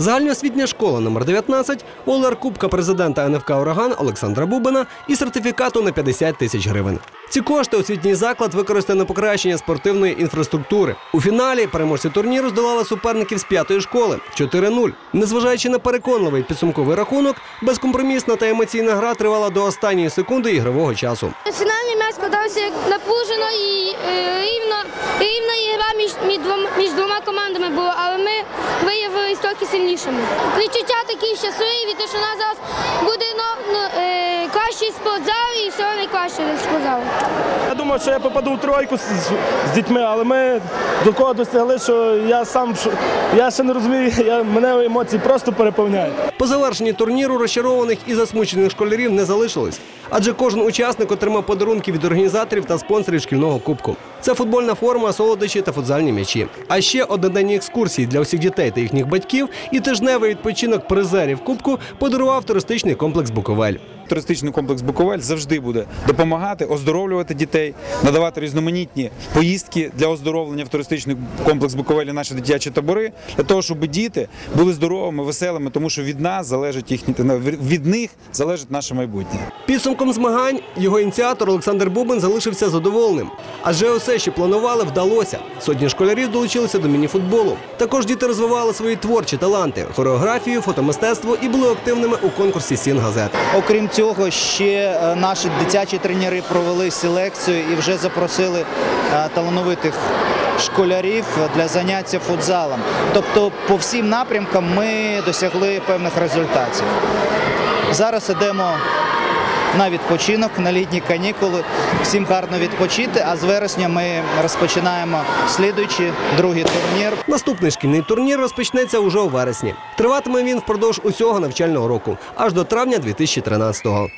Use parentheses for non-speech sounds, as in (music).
Загальноосвітня школа номер 19 володар Кубка президента НФК Ураган Олександра Бубина і сертифікату на 50 тисяч гривень. Ці кошти освітній заклад використає на покращення спортивної інфраструктури. У фіналі переможці турніру здолали суперників з п'ятої школи 4-0. Незважаючи на переконливий підсумковий рахунок, безкомпромісна та емоційна гра тривала до останньої секунди ігрового часу. Фінальний м'яч складався напружено і була, але ми виявились трохи сильнішими. Відчуття такі щасливі, те, що нас зараз буде ну, ну, кращий спортзал і все найкраще для спортзалу. Я думав, що я попаду в тройку з, з дітьми, але ми до кого досягли, що я сам я ще не розумію, (laughs) я, мене емоції просто переповняють. По завершенні турніру розчарованих і засмучених школярів не залишилось, адже кожен учасник отримав подарунки від організаторів та спонсорів шкільного кубку. Це футбольна форма, солодощі та футзальні м'ячі. А ще одноденні екскурсії для усіх дітей та їхніх батьків і тижневий відпочинок призерів кубку подарував туристичний комплекс Буковель. Туристичний комплекс Буковель завжди буде допомагати оздоровлювати дітей, надавати різноманітні поїздки для оздоровлення в туристичний комплекс Буковель і наші дитячі табори для того, щоб діти були здоровими, веселими, тому що від нас залежить їхні від них залежить наше майбутнє. Підсумком змагань його ініціатор Олександр Бубин залишився задоволеним. Адже усе, що планували, вдалося. Сотні школярів долучилися до мініфутболу. Також діти розвивали свої творчі таланти, хореографію, фотомистецтво і були активними у конкурсі Сін газет. Окрім цього, ще е, наші дитячі тренери провели селекцію і вже запросили е, талановитих школярів для заняття футзалом. Тобто, по всім напрямкам ми досягли певних результатів. Зараз ідемо на відпочинок, на літні канікули. Всім гарно відпочити. А з вересня ми розпочинаємо слідуючий другий турнір. Наступний шкільний турнір розпочнеться уже у вересні. Триватиме він впродовж усього навчального року, аж до травня 2013-го.